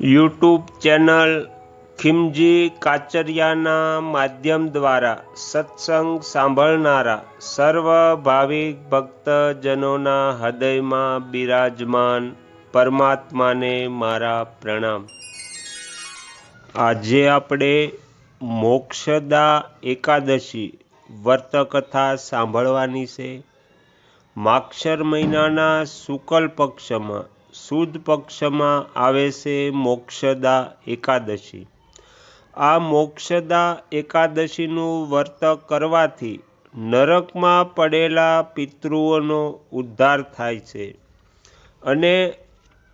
YouTube channel ખિમજી કાચરિયાના માધ્યમ દ્વારા સત્સંગ સાંભળનારા સર્વ ભાવિક ભક્તજનોના હૃદયમાં બિરાજમાન પરમાત્માને મારા પ્રણામ. આજે આપણે મોક્ષદા એકાદશી વર્તકથા સાંભળવાની છે. માક્ષર મહિનાના શુકલ પક્ષમાં સુદ પક્ષમાં આવે છે મોક્ષદા એકાદશી. આ મોક્ષદા એકાદશીનું વ્રત કરવાથી નરકમાં પડેલા પિતૃઓનો ઉદ્ધાર થાય છે અને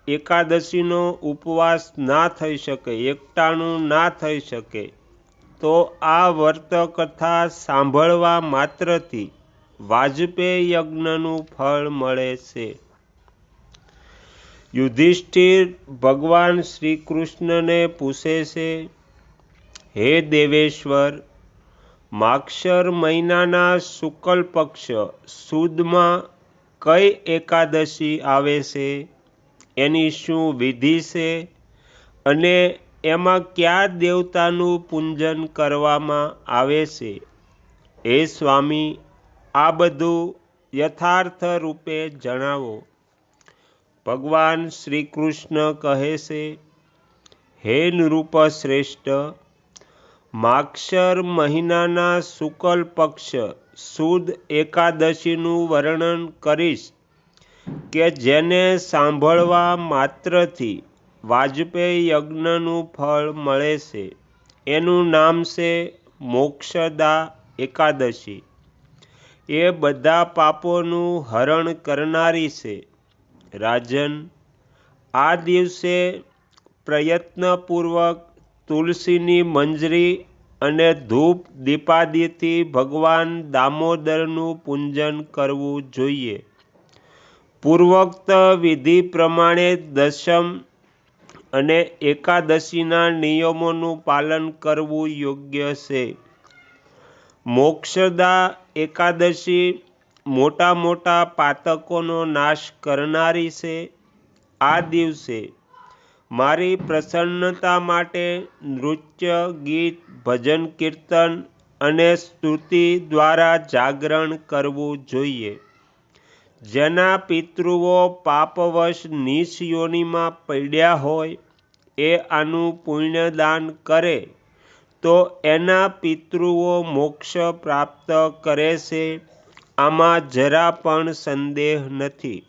એકાદશીનો ઉપવાસ ના થઈ શકે, એકટાણું ના થઈ શકે, તો આ વ્રત કથા સાંભળવા માત્રથી વાજપેયી યજ્ઞનું ફળ મળે છે. યુધિષ્ઠિર ભગવાન શ્રી કૃષ્ણને પૂછે છે, હે દેવેશ્વર, માક્ષર મહિનાના શુકલ પક્ષ સુદમાં કઈ એકાદશી આવે છે? એની શું વિધિ છે? અને એમાં કયા દેવતાનું પૂજન કરવામાં આવે છે? હે સ્વામી, આ બધું યથાર્થ રૂપે જણાવો. ભગવાન શ્રી કૃષ્ણ કહે છે, હે નૃપ શ્રેષ્ઠ, માક્ષર મહિનાના શુકલ પક્ષ સુદ એકાદશીનું વર્ણન કરીશ કે જેને સાંભળવા માત્રથી વાજપેયી યજ્ઞનું ફળ મળે છે. એનું નામ છે મોક્ષદા એકાદશી. એ બધા પાપોનું હરણ કરનારી છે. રાજન, આ દિવસે પ્રયત્નપૂર્વક તુલસીની મંજરી અને ધૂપ દીપાદિથી ભગવાન દામોદરનું પૂજન કરવું જોઈએ. પૂર્વોક્ત વિધિ પ્રમાણે દશમ અને એકાદશીના નિયમોનું પાલન કરવું યોગ્ય છે. મોક્ષદા એકાદશી મોટા મોટા પાતકોનો નાશ કરનારી છે. આ દિવસે મારી પ્રસન્નતા માટે નૃત્ય, ગીત, ભજન, કીર્તન અને સ્તુતિ દ્વારા જાગરણ કરવું જોઈએ. જેના પિતૃઓ પાપવશ નીચ યોનિમાં પડ્યા હોય, એ આનું પુણ્યદાન કરે, તો એના પિતૃઓ મોક્ષ પ્રાપ્ત કરે છે. આમાં જરા પણ સંદેહ નથી.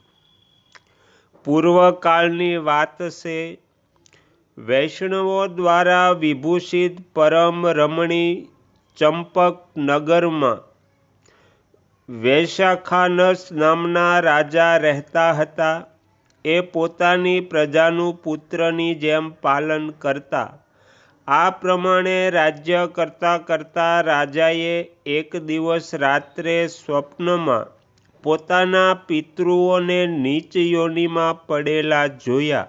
પૂર્વકાળની વાત છે, વૈષ્ણવો દ્વારા વિભૂષિત પરમ રમણી ચંપક નગરમાં વૈશાખાનસ નામના રાજા રહેતા હતા. એ પોતાની પ્રજાનું પુત્રની જેમ પાલન કરતા આ પ્રમાણે રાજ્ય કરતાં કરતાં રાજાએ એક દિવસ રાત્રે સ્વપ્નમાં પોતાના પિતૃઓને નીચ યોનિમાં પડેલા જોયા.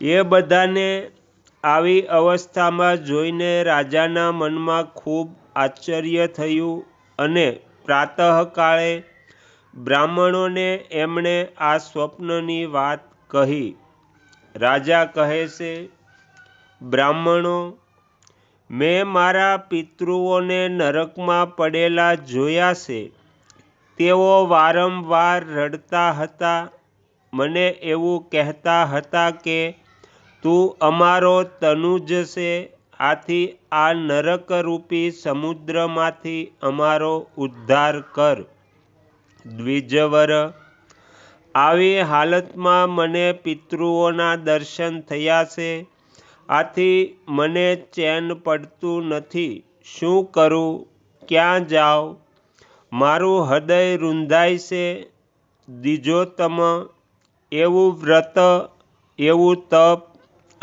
એ બધાને આવી અવસ્થામાં જોઈને રાજાના મનમાં ખૂબ આશ્ચર્ય થયું અને પ્રાતઃકાળે બ્રાહ્મણોને એમણે આ સ્વપ્નની વાત કહી. રાજા કહે છે બ્રાહ્મણો, મેં મારા પિતૃઓને નરકમાં પડેલા જોયા છે. તેઓ વારંવાર રડતા હતા, મને એવું કહેતા હતા કે, તું અમારો તનુજ છે, આથી આ નરકરૂપી સમુદ્રમાંથી અમારો ઉદ્ધાર કર. દ્વિજવર, આવી હાલતમાં મને પિતૃઓના દર્શન થયા છે. આથી મને ચેન પડતું નથી. શું કરું? ક્યાં જાઉં? મારું હૃદય રૂંધાય છે. દ્વિજોત્તમ, એવું વ્રત, એવું તપ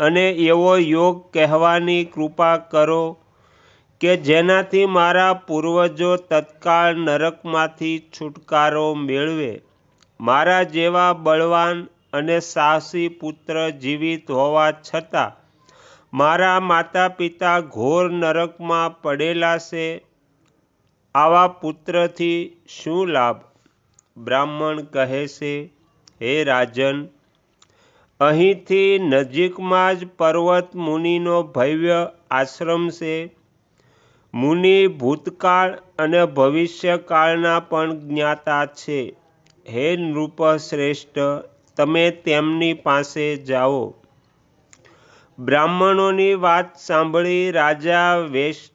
અને એવો યોગ કહેવાની કૃપા કરો કે જેનાથી મારા પૂર્વજો તત્કાળ નરકમાંથી છુટકારો મેળવે. મારા જેવા બળવાન અને સાહસી પુત્ર જીવિત હોવા છતાં મારા માતા પિતા ઘોર નરકમાં પડેલા છે. આવા પુત્રથી શું લાભ? બ્રાહ્મણ કહે છે, હે રાજન, અહીંથી નજીકમાં જ પર્વત મુનિનો ભવ્ય આશ્રમ છે. મુનિ ભૂતકાળ અને ભવિષ્યકાળના પણ જ્ઞાતા છે. હે નૃપ શ્રેષ્ઠ તમે તેમની પાસે જાઓ. બ્રાહ્મણોની વાત સાંભળી રાજા વેશ,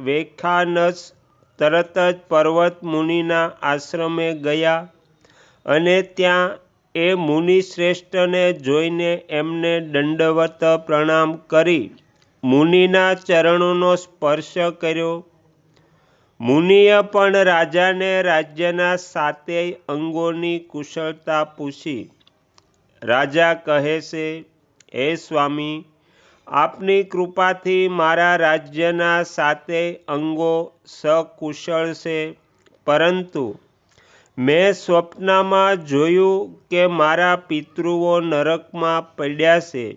વેખાનસ તરત જ પર્વત મુનિના આશ્રમે ગયા અને ત્યાં એ મુનિ શ્રેષ્ઠને જોઈને એમને દંડવત પ્રણામ કરી. મુનિના ચરણોનો સ્પર્શ કર્યો. મુનિએ પણ રાજાને રાજ્યના સાતેય અંગોની કુશળતા પૂછી. રાજા કહે છે, હે સ્વામી આપની કૃપાથી મારા રાજ્યના સાતેય અંગો સકુશળ છે. પરંતુ મેં સ્વપ્નમાં જોયું કે મારા પિતૃઓ નરકમાં પડ્યા છે.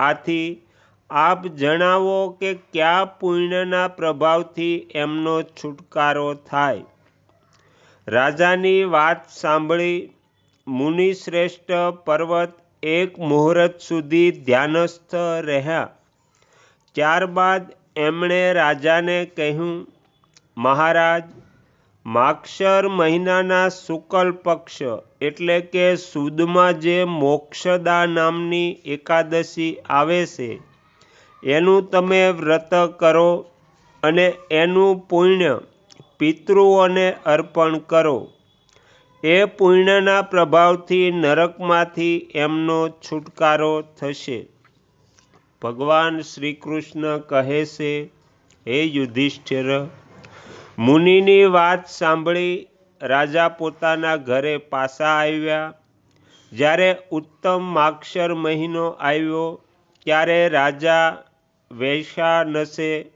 આથી આપ જણાવો કે કયા પુણ્યના પ્રભાવથી એમનો છુટકારો થાય. રાજાની વાત સાંભળી મુનિશ્રેષ્ઠ પર્વત એક મુહૂર્ત સુધી ધ્યાનસ્થ રહ્યા. ત્યારબાદ એમણે રાજાને કહ્યું, મહારાજ માક્ષર મહિનાના શુકલ પક્ષ, એટલે કે સુદમાં જે મોક્ષદા નામની એકાદશી આવે છે, એનું તમે વ્રત કરો અને એનું પુણ્ય પિતૃઓને અર્પણ કરો. એ પુણ્યના પ્રભાવથી નરકમાંથી એમનો છુટકારો થશે. ભગવાન શ્રી કૃષ્ણ કહે છે, હે યુધિષ્ઠિર, મુનિની વાત સાંભળી રાજા પોતાના ઘરે પાછા આવ્યા. જ્યારે ઉત્તમ માક્ષર મહિનો આવ્યો, ત્યારે રાજા વૈશાનસે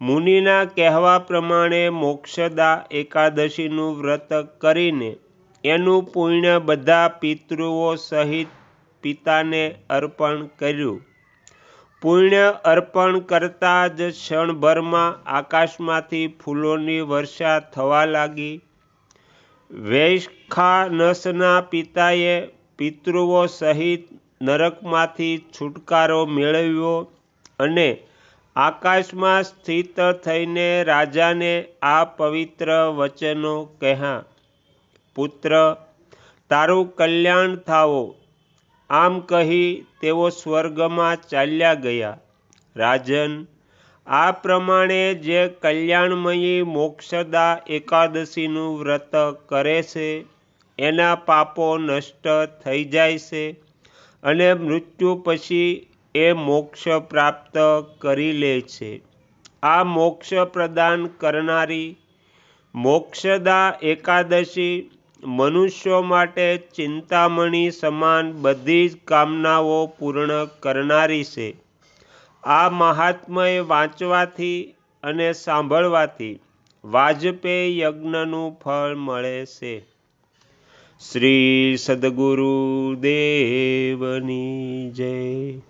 મુનિના કહેવા પ્રમાણે મોક્ષદા એકાદશીનું વ્રત કરીને એનું પુણ્ય બધા પિતૃઓ સહિત પિતાને અર્પણ કર્યું. પુણ્ય અર્પણ કરતાં જ ક્ષણભરમાં આકાશમાંથી ફૂલોની વર્ષા થવા લાગી. વૈષ્ખાનસના પિતાએ પિતૃઓ સહિત નરકમાંથી છુટકારો મેળવ્યો અને આકાશમાં સ્થિત થઈને રાજાને આ પવિત્ર વચનો કહ્યા, પુત્ર, તારું કલ્યાણ થાવો આમ કહી તેઓ સ્વર્ગમાં ચાલ્યા ગયા. રાજન, આ પ્રમાણે જે કલ્યાણમયી મોક્ષદા એકાદશીનું વ્રત કરે છે, એના પાપો નષ્ટ થઈ જાય છે અને મૃત્યુ પછી એ મોક્ષ પ્રાપ્ત કરી લે છે. આ મોક્ષ પ્રદાન કરનારી મોક્ષદા એકાદશી મનુષ્યો માટે ચિંતામણી સમાન બધી જ કામનાઓ પૂર્ણ કરનારી છે. આ મહાત્મય વાંચવાથી અને સાંભળવાથી વાજપેયી યજ્ઞનું ફળ મળે છે. શ્રી સદગુરુ દેવની જય.